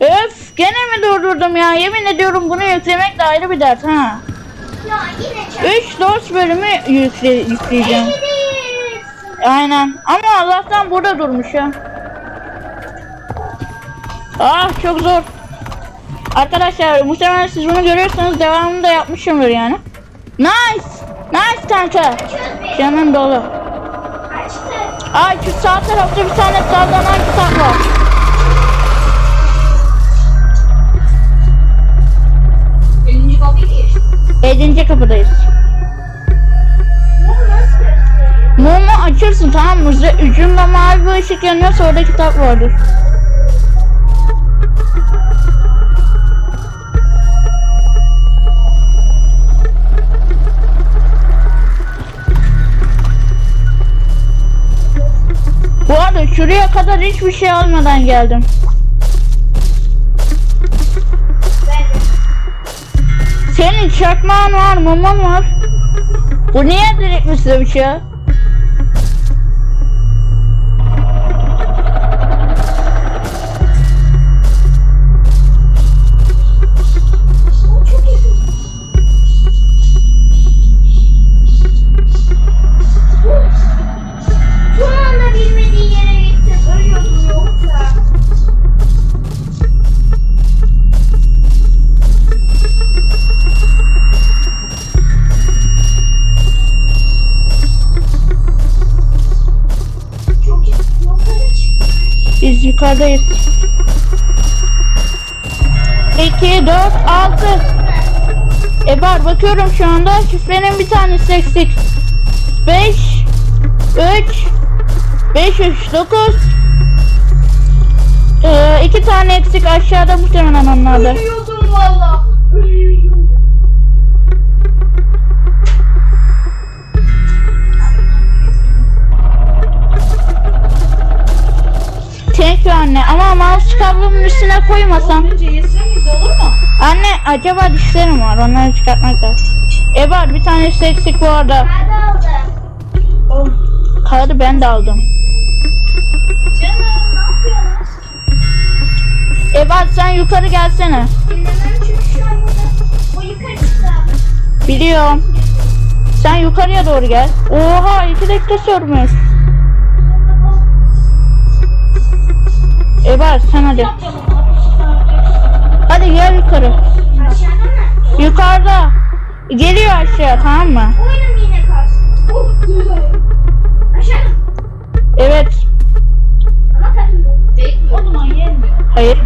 Öf gene mi durdurdum ya? Yemin ediyorum bunu yüklemek de ayrı bir dert ha. Ya yine çok 3 dors bölümü yükle, yükleyeceğim. Aynen. Ama Allah'tan burada durmuş ya. Ah çok zor. Arkadaşlar muhtemelen siz bunu görüyorsanız devamını da yapmışımdır yani. Nice. Nice kanka. Canın dolu. Açtı. Ay şu sağ tarafta bir tane sallanan kitap kapıdayız. Mumu açırsın tamam mı? Ucu- Ucunda mavi bir ışık yanıyorsa orada kitap vardır. Bu arada şuraya kadar hiçbir şey almadan geldim. Senin çakmağın var, mumun var. Bu niye direkt bir şey? Bu yukarıdayız. 2, 4, 6. Ebar bakıyorum şu anda. Şifrenin bir tanesi eksik. 5, 3, 5, 3, 9. Ee, iki tane eksik aşağıda muhtemelen onlardır. Ölüyordum valla. Ama mouse kablomun üstüne koymasam. Anne acaba dişlerim var onları çıkartmak lazım. Ebar bir tanesi eksik bu arada. Aldım. Kağıdı ben de aldım. Canım ne yapıyorsun? Ebar sen yukarı gelsene. Dinlemem çünkü şu an burada. O yukarı çıktı. Biliyorum. Sen yukarıya doğru gel. Oha iki dakika sürmüş. Ebar sen hadi. Hadi gel yukarı. Yukarıda. Geliyor aşağı tamam mı? Evet. Hayır.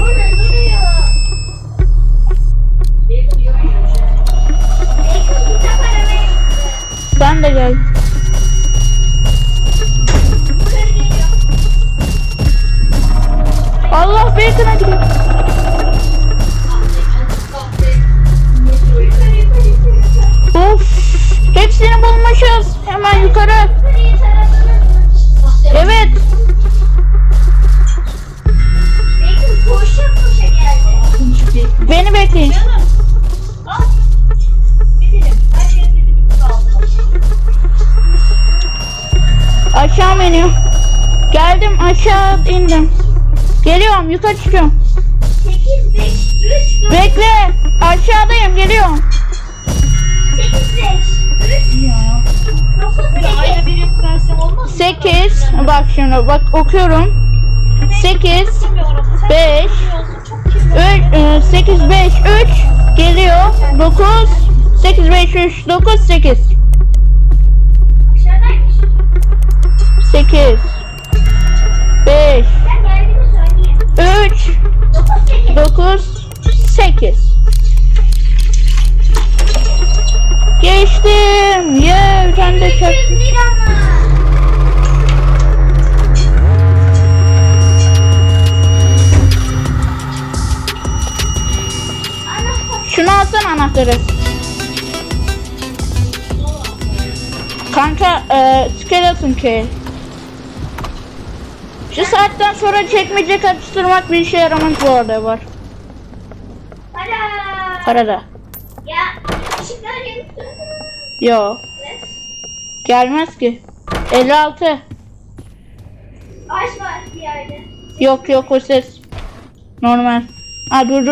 Orada duruyor. Bacon Yukarı yukarı. Of. Hepsini bulmuşuz. Hemen yukarı. Evet. Beni bekleyin. Gidelim. Aşağı mı iniyorum? Geldim aşağı indim. Geliyorum yukarı çıkıyorum. 8, 5, 3, 4, Bekle. Aşağıdayım geliyorum. 8, 5, 3, 9, 8. bir yapıversem olmaz mı? 8. Bak şimdi bak okuyorum. 8 Bilmiyorum. Sen 5 biliyorsun, çok kirli. 8 5 3 geliyor. 9 8 5 3 9 8 Aşağıdaymış. 8 8. 9 8 Geçtim. Ye de 300 lira mı? Anahtar. Şunu alsana anahtarı. Kanka e, skeleton key. Şu saatten sonra çekmece karıştırmak bir işe yaramaz bu arada var. Para. Parada. Ya ışıklar. Yo. Ne? Gelmez ki. 56. Ağaç var bir yerde. Yok yok o ses. Normal. Ha dur dur